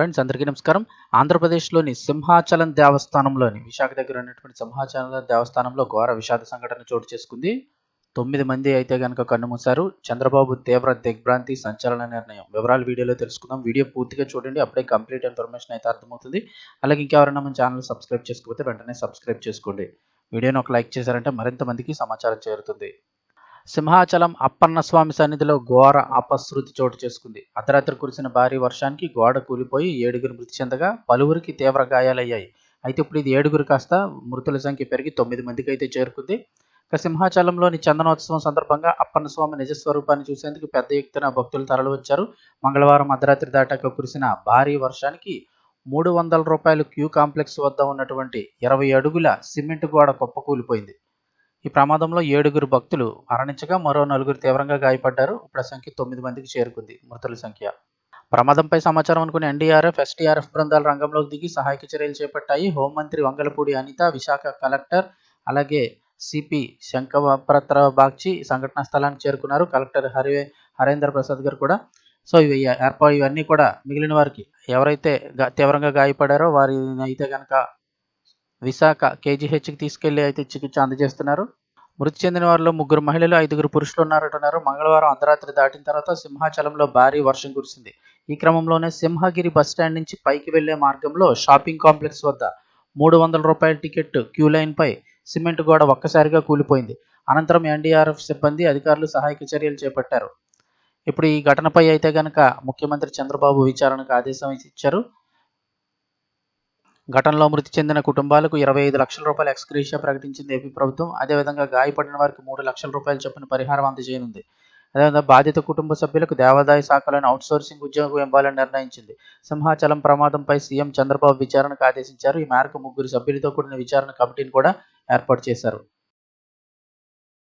Friends అందరికీ నమస్కారం. ఆంధ్రప్రదేశ్లోని సింహాచలం దేవస్థానంలోని విశాఖ దగ్గర ఉన్నటువంటి సింహాచలం దేవస్థానంలో ఘోర విషాద సంఘటన చోటు చేసుకుంది. తొమ్మిది మంది అయితే కనుక కన్నుమూశారు చంద్రబాబు తీవ్ర దిగ్భ్రాంతి సంచలన నిర్ణయం. వివరాలు వీడియోలో తెలుసుకుందాం. వీడియో పూర్తిగా చూడండి. అప్పుడే కంప్లీట్ ఇన్ఫర్మేషన్ అయితే అర్థమవుతుంది. అలాగే ఇంకెవరైనా మన ఛానల్ సబ్స్క్రైబ్ చేసుకోకపోతే వెంటనే సబ్స్క్రైబ్ చేసుకోండి. వీడియోని ఒక లైక్ చేశారంటే మరింత మందికి సమాచారం చేరుతుంది. సింహాచలం అప్పన్నస్వామి సన్నిధిలో ఘోర అపశృతి చోటు చేసుకుంది. అర్ధరాత్రి కురిసిన భారీ వర్షానికి గోడ కూలిపోయి ఏడుగురు మృతి చెందగా పలువురికి తీవ్ర గాయాలయ్యాయి. అయితే ఇప్పుడు ఇది ఏడుగురు కాస్త మృతుల సంఖ్య పెరిగి తొమ్మిది మందికి అయితే చేరుకుంది. ఇక సింహాచలంలోని చందనోత్సవం సందర్భంగా అప్పన్నస్వామి నిజస్వరూపాన్ని చూసేందుకు పెద్ద ఎత్తున భక్తులు తరలివచ్చారు మంగళవారం అర్ధరాత్రి దాటాక కురిసిన భారీ వర్షానికి మూడు వందల రూపాయలు క్యూ కాంప్లెక్స్ వద్ద ఉన్నటువంటి ఇరవై అడుగుల సిమెంట్ గోడ కుప్పకూలిపోయింది. ఈ ప్రమాదంలో ఏడుగురు భక్తులు మరణించగా మరో నలుగురు తీవ్రంగా గాయపడ్డారు. ఇప్పుడు సంఖ్య తొమ్మిది మందికి చేరుకుంది. మృతుల సంఖ్య. ప్రమాదంపై సమాచారం అనుకుని ఎన్డీఆర్ఎఫ్ ఎస్టీఆర్ఎఫ్ బృందాలు రంగంలోకి దిగి సహాయక చర్యలు చేపట్టాయి. హోంమంత్రి వంగలపూడి అనిత విశాఖ కలెక్టర్ అలాగే సిపి శంకభద్ర బాగ్చి సంఘటనా స్థలానికి చేరుకున్నారు. కలెక్టర్ హరి హరేంద్ర ప్రసాద్ గారు కూడా. సో ఇవి ఏర్పాటు ఇవన్నీ కూడా మిగిలిన వారికి ఎవరైతే గా- తీవ్రంగా గాయపడారో వారి అయితే కనుక విశాఖ కేజీహెచ్కి తీసుకెళ్ళి అయితే చికిత్స అందజేస్తున్నారు. మృతి చెందిన వారిలో ముగ్గురు మహిళలు ఐదుగురు పురుషులు ఉన్నారంటున్నారు మంగళవారం అర్ధరాత్రి దాటిన తర్వాత సింహాచలంలో భారీ వర్షం కురిసింది. ఈ క్రమంలోనే సింహగిరి బస్టాండ్ నుంచి పైకి వెళ్ళే మార్గంలో షాపింగ్ కాంప్లెక్స్ వద్ద మూడు వందల రూపాయల టికెట్ క్యూ లైన్ పై సిమెంట్ గోడ ఒక్కసారిగా కూలిపోయింది. అనంతరం ఎన్డీఆర్ఎఫ్ సిబ్బంది అధికారులు సహాయక చర్యలు చేపట్టారు. ఇప్పుడు ఈ ఘటనపై అయితే గనక ముఖ్యమంత్రి చంద్రబాబు విచారణకు ఆదేశం ఇచ్చారు. ఘటనలో మృతి చెందిన కుటుంబాలకు ఇరవై ఐదు లక్షల రూపాయలు ఎక్స్గ్రేషియా ప్రకటించింది ఏపీ ప్రభుత్వం. అదేవిధంగా గాయపడిన వారికి మూడు లక్షల రూపాయలు చొప్పున పరిహారం అందజేయనుంది. అదేవిధంగా బాధిత కుటుంబ సభ్యులకు దేవాదాయ శాఖలోని అవుట్సోర్సింగ్ ఉద్యోగం ఇవ్వాలని నిర్ణయించింది. సింహాచలం ప్రమాదంపై సీఎం చంద్రబాబు విచారణకు ఆదేశించారు. ఈ మేరకు ముగ్గురు సభ్యులతో కూడిన విచారణ కమిటీని కూడా ఏర్పాటు చేశారు.